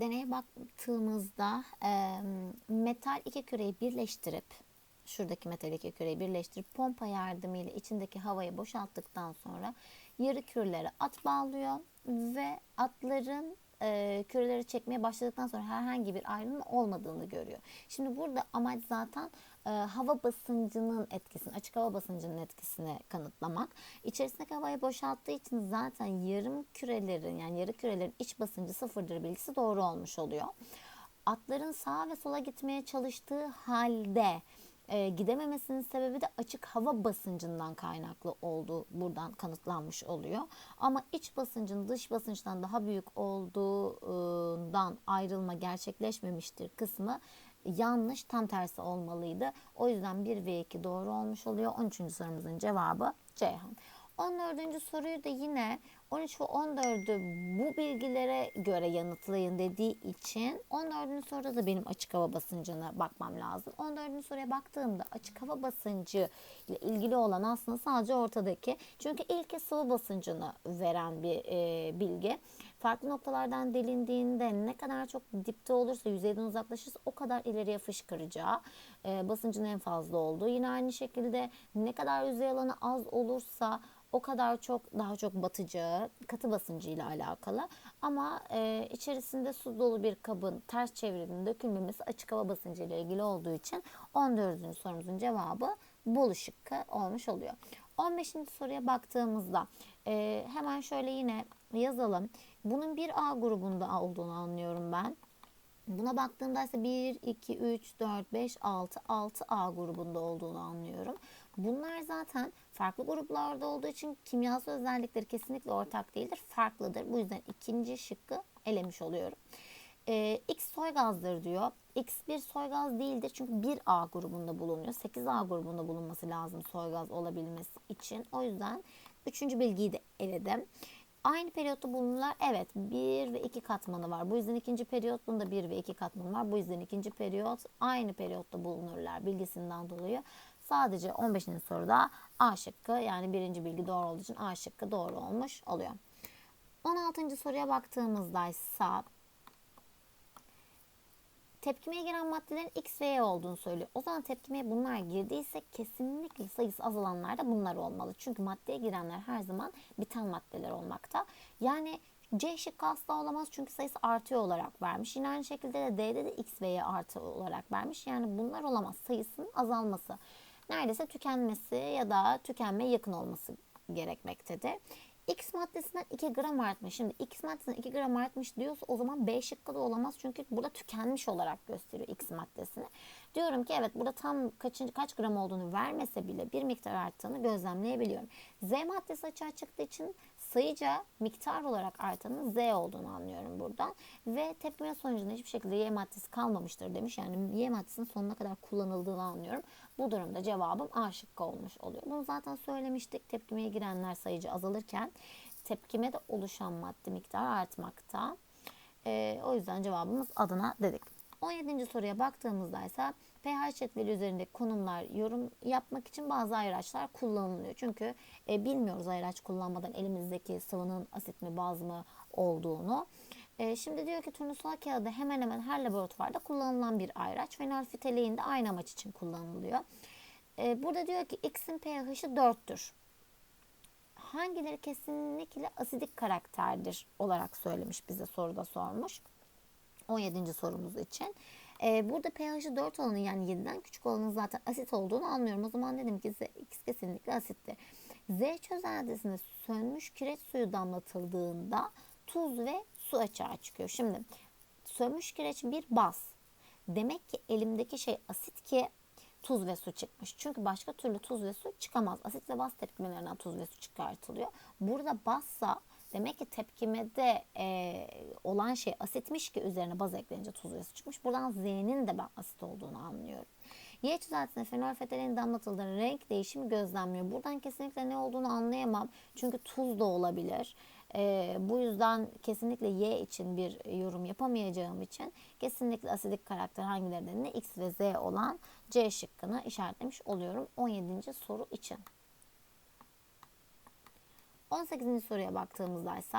deneye baktığımızda e, metal iki küreyi birleştirip şuradaki metal iki küreyi birleştirip pompa yardımıyla içindeki havayı boşalttıktan sonra yarı kürelere at bağlıyor ve atların e, küreleri çekmeye başladıktan sonra herhangi bir ayrılma olmadığını görüyor. Şimdi burada amaç zaten e, hava basıncının etkisini, açık hava basıncının etkisini kanıtlamak. İçerisindeki havayı boşalttığı için zaten yarım kürelerin yani yarı kürelerin iç basıncı sıfırdır bilgisi doğru olmuş oluyor. Atların sağa ve sola gitmeye çalıştığı halde e, gidememesinin sebebi de açık hava basıncından kaynaklı olduğu buradan kanıtlanmış oluyor. Ama iç basıncın dış basınçtan daha büyük olduğundan ayrılma gerçekleşmemiştir kısmı yanlış tam tersi olmalıydı. O yüzden 1 ve 2 doğru olmuş oluyor. 13. sorumuzun cevabı Ceyhan. 14. soruyu da yine 13 ve 14'ü bu bilgilere göre yanıtlayın dediği için 14. soruda da benim açık hava basıncına bakmam lazım. 14. soruya baktığımda açık hava basıncı ile ilgili olan aslında sadece ortadaki. Çünkü ilk sıvı basıncını veren bir e, bilgi. Farklı noktalardan delindiğinde ne kadar çok dipte olursa, yüzeyden uzaklaşırsa o kadar ileriye fışkıracağı, e, basıncın en fazla olduğu. Yine aynı şekilde ne kadar yüzey alanı az olursa o kadar çok daha çok batacağı katı basıncı ile alakalı. Ama e, içerisinde su dolu bir kabın ters çevirinin dökülmemesi açık hava basıncı ile ilgili olduğu için 14. sorumuzun cevabı bol şıkkı olmuş oluyor. 15. soruya baktığımızda e, hemen şöyle yine yazalım. Bunun bir A grubunda olduğunu anlıyorum ben. Buna baktığımda ise 1, 2, 3, 4, 5, 6, 6A grubunda olduğunu anlıyorum. Bunlar zaten farklı gruplarda olduğu için kimyasal özellikleri kesinlikle ortak değildir, farklıdır. Bu yüzden ikinci şıkkı elemiş oluyorum. Ee, X soy gazdır diyor. X bir soy gaz değildir çünkü 1A grubunda bulunuyor. 8A grubunda bulunması lazım soy gaz olabilmesi için. O yüzden üçüncü bilgiyi de eledim. Aynı periyotta bulunurlar. Evet 1 ve 2 katmanı var. Bu yüzden ikinci periyotun da 1 ve 2 katmanı var. Bu yüzden ikinci periyot aynı periyotta bulunurlar bilgisinden dolayı. Sadece 15. soruda A şıkkı yani birinci bilgi doğru olduğu için A şıkkı doğru olmuş oluyor. 16. soruya baktığımızda ise tepkimeye giren maddelerin X ve Y olduğunu söylüyor. O zaman tepkimeye bunlar girdiyse kesinlikle sayısı azalanlar da bunlar olmalı. Çünkü maddeye girenler her zaman biten maddeler olmakta. Yani C şıkkı asla olamaz çünkü sayısı artıyor olarak vermiş. Yine aynı şekilde de D'de de X ve Y artı olarak vermiş. Yani bunlar olamaz. Sayısının azalması. Neredeyse tükenmesi ya da tükenmeye yakın olması gerekmektedir. X maddesinden 2 gram artmış. Şimdi X maddesinden 2 gram artmış diyorsa o zaman B şıkkı da olamaz. Çünkü burada tükenmiş olarak gösteriyor X maddesini. Diyorum ki evet burada tam kaçıncı, kaç gram olduğunu vermese bile bir miktar arttığını gözlemleyebiliyorum. Z maddesi açığa çıktığı için sayıca miktar olarak artanın Z olduğunu anlıyorum buradan. Ve tepkime sonucunda hiçbir şekilde Y maddesi kalmamıştır demiş. Yani Y maddesinin sonuna kadar kullanıldığını anlıyorum. Bu durumda cevabım A şıkkı olmuş oluyor. Bunu zaten söylemiştik. Tepkimeye girenler sayıcı azalırken tepkime de oluşan madde miktarı artmakta. Ee, o yüzden cevabımız adına dedik. 17. soruya baktığımızda ise pH cetveli üzerinde konumlar yorum yapmak için bazı ayraçlar kullanılıyor. Çünkü e, bilmiyoruz ayraç kullanmadan elimizdeki sıvının asit mi baz mı olduğunu. E, şimdi diyor ki turnusol kağıdı hemen hemen her laboratuvarda kullanılan bir ayraç. Fenolfitalein de aynı amaç için kullanılıyor. E, burada diyor ki X'in pH'i 4'tür. Hangileri kesinlikle asidik karakterdir olarak söylemiş bize soruda sormuş. 17. sorumuz için. Ee, burada pH'i 4 olanı yani 7'den küçük olanın zaten asit olduğunu anlıyorum. O zaman dedim ki X kesinlikle asittir. Z çözeltisine sönmüş kireç suyu damlatıldığında tuz ve su açığa çıkıyor. Şimdi sönmüş kireç bir baz. Demek ki elimdeki şey asit ki tuz ve su çıkmış. Çünkü başka türlü tuz ve su çıkamaz. Asit ve baz tepkimelerinden tuz ve su çıkartılıyor. Burada bazsa Demek ki tepkimede e, olan şey asitmiş ki üzerine baz eklenince tuz su çıkmış. Buradan Z'nin de ben asit olduğunu anlıyorum. Y çözeltisine fenolfetalein damlatıldığında renk değişimi gözlemliyor. Buradan kesinlikle ne olduğunu anlayamam. Çünkü tuz da olabilir. E, bu yüzden kesinlikle Y için bir yorum yapamayacağım için kesinlikle asidik karakter hangileri ne X ve Z olan C şıkkını işaretlemiş oluyorum 17. soru için. 18. soruya baktığımızda ise